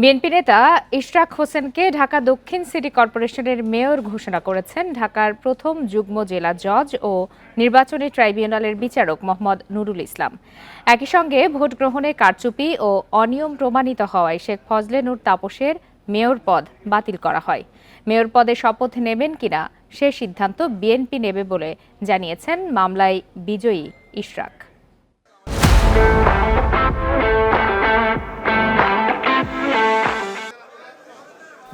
BNP নেতা ইশরাক হোসেনকে ঢাকা দক্ষিণ সিটি কর্পোরেশনের মেয়র ঘোষণা করেছেন ঢাকার প্রথম যুগ্ম জেলা জজ ও নির্বাচনী ট্রাইব্যুনালের বিচারক মোহাম্মদ নুরুল ইসলাম। একই সঙ্গে ভোট গ্রহণে কারচুপি ও অনিয়ম প্রমাণিত হওয়ায় শেখ ফজলে নূর তাপসের মেয়র পদ বাতিল করা হয়। মেয়র পদে শপথ নেবেন কিনা সে সিদ্ধান্ত বিএনপি নেবে বলে জানিয়েছেন মামলায় বিজয়ী ইশরাক।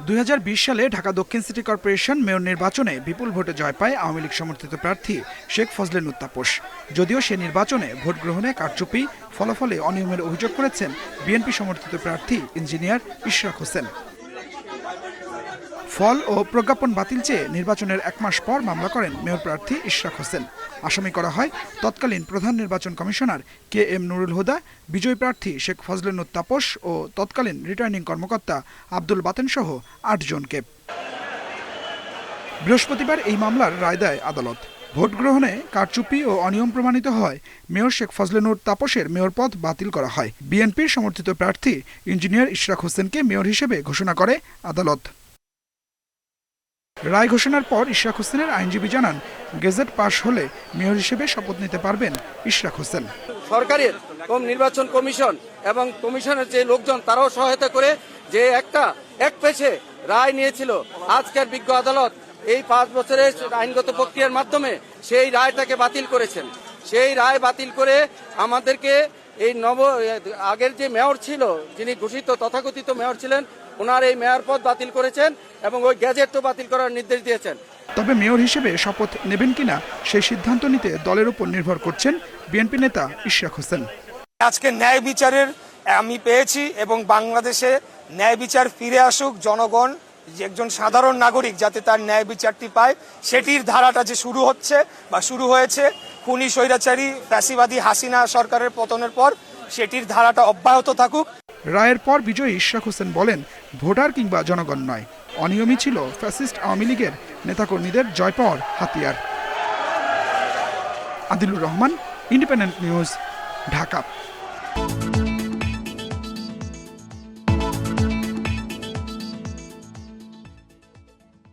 দুই হাজার বিশ সালে ঢাকা দক্ষিণ সিটি কর্পোরেশন মেয়র নির্বাচনে বিপুল ভোটে জয় পায় আওয়ামী লীগ সমর্থিত প্রার্থী শেখ ফজলেন উত্তাপোষ যদিও সে নির্বাচনে ভোট গ্রহণে কারচুপি, ফলাফলে অনিয়মের অভিযোগ করেছেন বিএনপি সমর্থিত প্রার্থী ইঞ্জিনিয়ার ইশরাক হোসেন। ফল ও প্রজ্ঞাপন বাতিল চেয়ে নির্বাচনের এক মাস পর মামলা করেন মেয়র প্রার্থী ইশরাক হোসেন। আসামি করা হয় তৎকালীন প্রধান নির্বাচন commissioner K M Nurul Huda, বিজয়ী প্রার্থী শেখ ফজলেনুর তাপস ও তৎকালীন রিটার্নিং কর্মকর্তা আব্দুল বাতেন সহ আটজনকে বৃহস্পতিবার এই মামলার রায় দেয় আদালত। ভোট গ্রহণে কারচুপি ও অনিয়ম প্রমাণিত হয় মেয়র শেখ ফজলেনুর তাপসের মেয়র পদ বাতিল করা হয়। বিএনপির সমর্থিত প্রার্থী ইঞ্জিনিয়ার ইশরাক হোসেনকে মেয়র হিসেবে ঘোষণা করে আদালত। রায় ঘোষণার পর ইশরাক হোসেনের আইনজীবী জানান, গেজেট পাশ হলে মেয়র হিসেবে শপথ নিতে পারবেন ইশরাক হোসেন। সরকারের নির্বাচন কমিশন এবং কমিশনের যে লোকজন, তারাও সহায়তা করে যে একটা, এক পেছে রায় নিয়েছিল। আজকের বিজ্ঞ আদালত এই পাঁচ বছরের আইনগত প্রক্রিয়ার মাধ্যমে সেই রায়টাকে বাতিল করেছেন। সেই রায় বাতিল করে আমাদেরকে এই নব, আগের যে মেয়র ছিল, যিনি ঘোষিত তথাকথিত মেয়র ছিলেন ওনার এই মেয়র পদ বাতিল করেছেন এবং ওই গ্যাজেটও বাতিল করার নির্দেশ দিয়েছেন। তবে মেয়র হিসেবে শপথ নেবেন কিনা সেই সিদ্ধান্ত নিতে দলের উপর নির্ভর করছেন বিএনপি নেতা ইশরাক হোসেন। আজকে ন্যায় বিচারের আমি পেয়েছি এবং বাংলাদেশে ন্যায় বিচার ফিরে আসুক জনগণ যে একজন সাধারণ নাগরিক যাতে তার ন্যায় বিচারটি পায় সেটির ধারাটা যে শুরু হচ্ছে বা শুরু হয়েছে খুনি স্বৈরাচারী ফ্যাসিবাদী হাসিনা সরকারের পতনের পর সেটির ধারাটা অব্যাহত থাকুক। রায়ের পর বিজয়ী ইশাক হোসেন বলেন, ভোটার কিংবা জনগণ নয়। অনিয়মই ছিল ফ্যাসিস্ট আওয়ামী লীগের নেতাকর্মীদের জয় পাওয়ার হাতিয়ার। Adilur Rahman, independent news, Dhaka.